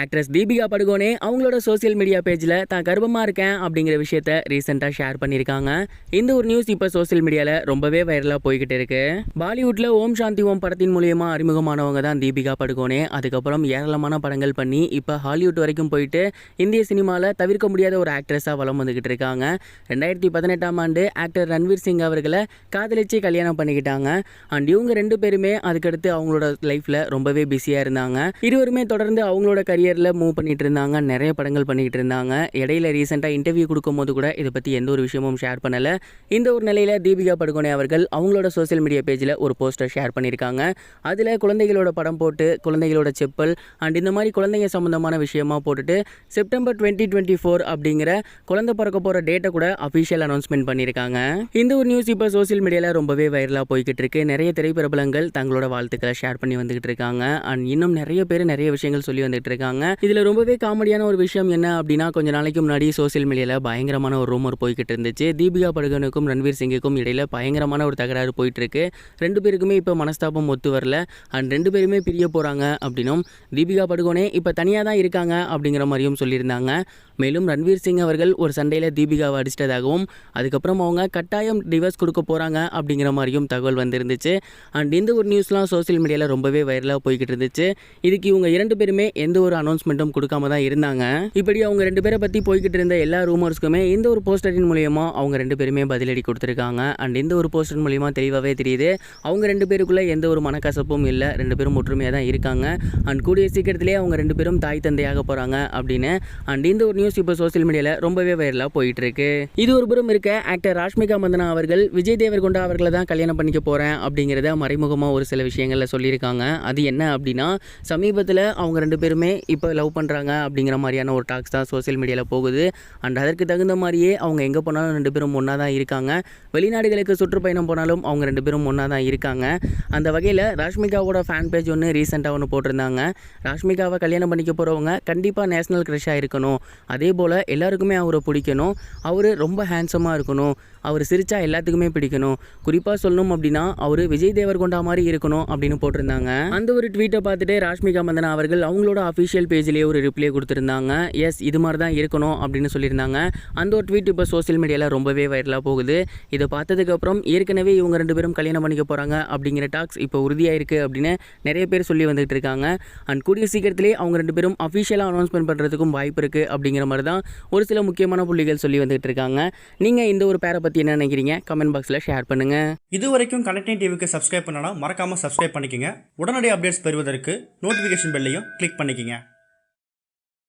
Actress Deepika Padukone அவங்களோட social media பேஜில் தான் கர்ப்பமாக இருக்கேன் அப்படிங்கிற விஷயத்த ரீசெண்டாக ஷேர் பண்ணியிருக்காங்க. இந்த ஒரு நியூஸ் இப்போ சோஷியல் மீடியாவில் ரொம்பவே வைரலாக போய்கிட்டு இருக்கு. பாலிவுட்டில் ஓம் சாந்தி ஓம் படத்தின் மூலியமாக அறிமுகமானவங்க தான் தீபிகா படுகோனே. அதுக்கப்புறம் ஏராளமான படங்கள் பண்ணி இப்போ ஹாலிவுட் வரைக்கும் போயிட்டு இந்திய சினிமாவில் தவிர்க்க முடியாத ஒரு ஆக்ட்ரஸாக வலம் வந்துக்கிட்டு இருக்காங்க. ரெண்டாயிரத்தி பதினெட்டாம் ஆண்டு ஆக்டர் ரன்வீர் சிங் அவர்களை காதலிச்சு கல்யாணம் பண்ணிக்கிட்டாங்க. அண்ட் இவங்க ரெண்டு பேருமே அதுக்கடுத்து அவங்களோட லைஃப்பில் ரொம்பவே பிஸியாக இருந்தாங்க. இருவருமே தொடர்ந்து அவங்களோட கரியரில் மூவ் பண்ணிகிட்டு இருந்தாங்க நிறைய படங்கள் பண்ணிக்கிட்டு இருந்தாங்க இடையில ரீசெண்டாக இன்டர்வியூ கொடுக்கும்போது கூட இதை பற்றி எந்த ஒரு விஷயமும் ஷேர் பண்ணலை. இந்த ஒரு நிலையில் தீபிகா படுகோனே அவர்கள் அவங்களோட சோஷியல் மீடியா பேஜில் ஒரு போஸ்டர் ஷேர் பண்ணியிருக்காங்க. அதில் குழந்தைகளோட படம் போட்டு குழந்தைகளோட செப்பல் அண்ட் இந்த மாதிரி குழந்தைங்க சம்மந்தமான விஷயமா போட்டுட்டு செப்டம்பர் டுவெண்ட்டி டுவெண்ட்டி ஃபோர் அப்படிங்கிற குழந்தை பிறக்க போகிற டேட்டை கூட அஃபிஷியல் அனௌன்ஸ்மெண்ட் பண்ணியிருக்காங்க. இந்த ஒரு நியூஸ் இப்போ சோஷியல் மீடியாவில் ரொம்பவே வைரலாக போய்கிட்டு இருக்கு நிறைய திரைப்பிரபலங்கள் தங்களோட வாழ்த்துக்களை ஷேர் பண்ணி வந்துகிட்டு இருக்காங்க அண்ட் இன்னும் நிறைய பேர் நிறைய விஷயங்கள் சொல்லி வந்துகிட்டு இருக்காங்க இதில் ரொம்பவே காமெடியான ஒரு விஷயம் என்ன அப்படின்னா கொஞ்ச நாளைக்கு முன்னாடி சோஷியல் மீடியாவில் பயங்கரமான ஒரு ரூமர் போய்கிட்டு இருந்துச்சு. தீபிகா படுகனுக்கும் ரன்வீர் சிங்குக்கும் இடையில் பயங்கரமான ஒரு தகராறு போயிட்டு இருக்கு ரெண்டு பேருக்குமே இப்போ மனஸ்தாபம் ஒத்து வரல. அண்ட் ரெண்டு பேருமே பிரிய போகிறாங்க அப்படின்னும் தீபிகா படுகோனே இப்போ தனியாக தான் இருக்காங்க அப்படிங்கிற மாதிரியும் சொல்லியிருந்தாங்க. மேலும் ரன்வீர் சிங் அவர்கள் ஒரு சண்டையில் தீபிகாவை அடிச்சிட்டதாகவும் அதுக்கப்புறம் அவங்க கட்டாயம் டிவர்ஸ் கொடுக்க போகிறாங்க அப்படிங்கிற மாதிரியும் தகவல் வந்திருந்துச்சு. அண்ட் இந்த ஒரு நியூஸ்லாம் சோஷியல் மீடியாவில் ரொம்பவே வைரலாக போய்கிட்டு இருந்துச்சு. இதுக்கு இவங்க இரண்டு பேருமே எந்த ஒரு அனௌன்ஸ்மெண்ட்டும் கொடுக்காம தான் இருந்தாங்க. இப்படி அவங்க ரெண்டு பேரை பற்றி போய்கிட்டு இருந்த எல்லா ரூமர்ஸ்க்குமே இந்த ஒரு போஸ்டரின் மூலியமா அவங்க ரெண்டு பேருமே பதிலடி கொடுத்துருக்காங்க. அண்ட் இந்த ஒரு போஸ்டர் மூலியமாக தெளிவாகவே தெரியுது. அவங்க ரெண்டு பேருக்குள்ளே எந்த ஒரு மனக்கசப்பும் இல்லை. ரெண்டு பேரும் ஒற்றுமையாக தான் இருக்காங்க. அண்ட் கூடிய சீக்கிரத்திலே அவங்க ரெண்டு பேரும் தாய் தந்தையாக போகிறாங்க அப்படின்னு. அண்ட் இந்த ஒரு நியூஸ் இப்போ சோசியல் மீடியாவில் ரொம்பவே வைரலாக போயிட்டு இருக்கு இது ஒரு புறம் இருக்க ஆக்டர் ராஷ்மிகா மந்தனா அவர்கள் விஜய் தேவர்கொண்டா அவர்களை தான் கல்யாணம் பண்ணிக்க போகிறேன் அப்படிங்கிறத மறைமுகமாக ஒரு சில விஷயங்களில் சொல்லியிருக்காங்க. அது என்ன அப்படின்னா சமீபத்தில் அவங்க ரெண்டு பேருமே இப்போ லவ் பண்ணுறாங்க அப்படிங்கிற மாதிரியான ஒரு டாக்ஸ் தான் சோஷியல் மீடியாவில் போகுது. அண்ட் அதற்கு தகுந்த மாதிரியே அவங்க எங்கே போனாலும் ரெண்டு பேரும் ஒன்றா தான் இருக்காங்க. வெளிநாடுகளுக்கு சுற்றுப்பயணம் போனாலும் அவங்க ரெண்டு பேரும் ஒன்றா தான் இருக்காங்க. அந்த வகையில் ராஷ்மிகாவோட ஃபேன் பேஜ் ஒன்று ரீசெண்டாக ஒன்று போட்டிருந்தாங்க. ராஷ்மிகாவை கல்யாணம் பண்ணிக்க போகிறவங்க கண்டிப்பாக நேஷனல் க்ரெஷ்ஷாக இருக்கணும். அதே போல் எல்லாருக்குமே அவரை பிடிக்கணும். அவர் ரொம்ப ஹேண்ட்ஸமாக இருக்கணும். அவர் சிரித்தா எல்லாத்துக்குமே பிடிக்கணும். குறிப்பாக சொல்லணும் அப்படின்னா அவர் விஜய் தேவர்கொண்டா மாதிரி இருக்கணும் அப்படின்னு போட்டிருந்தாங்க. அந்த ஒரு ட்வீட்டை பார்த்துட்டு ராஷ்மிகா மந்தனா அவர்கள் அவங்களோட அஃபிஷியல் பேஜ்லேயே ஒரு ரிப்ளை கொடுத்துருந்தாங்க. எஸ் இது மாதிரி தான் இருக்கணும் அப்படின்னு சொல்லியிருந்தாங்க. அந்த ஒரு ட்வீட் இப்போ சோஷியல் மீடியாவில் ரொம்பவே வைரலாக போகுது. இதை பார்த்ததுக்கப்புறம் ஏற்கனவே இவங்க ரெண்டு பேரும் கல்யாணம் பண்ணிக்க போகிறாங்க அப்படிங்கிற டாக்ஸ் இப்போ உறுதியாக இருக்குது அப்படின்னு நிறைய பேர் சொல்லி வந்துகிட்டு இருக்காங்க. அண்ட் கூடிய சீக்கிரத்திலே அவங்க ரெண்டு பேரும் அஃபிஷியலாக அனௌன்ஸ்மெண்ட் பண்ணுறதுக்கும் வாய்ப்பு இருக்குது அப்படிங்கிற மாதிரி தான் ஒரு சில முக்கியமான புள்ளிகள் சொல்லி வந்துகிட்டு இருக்காங்க. நீங்கள் இந்த ஒரு பேரை பற்றி என்ன நினைக்கிறீங்க? கமெண்ட் பாக்ஸில் ஷேர் பண்ணுங்கள் இது வரைக்கும் கனெக்டிங் டிவிக்கு சப்ஸ்கிரைப் பண்ணனா மறக்காமல் சப்ஸ்கிரைப் பண்ணிக்கங்க. உடனடி அப்டேட்ஸ் பெறுவதற்கு நோட்டிஃபிகேஷன் பெல்லையும் கிளிக் பண்ணிக்கோங்க.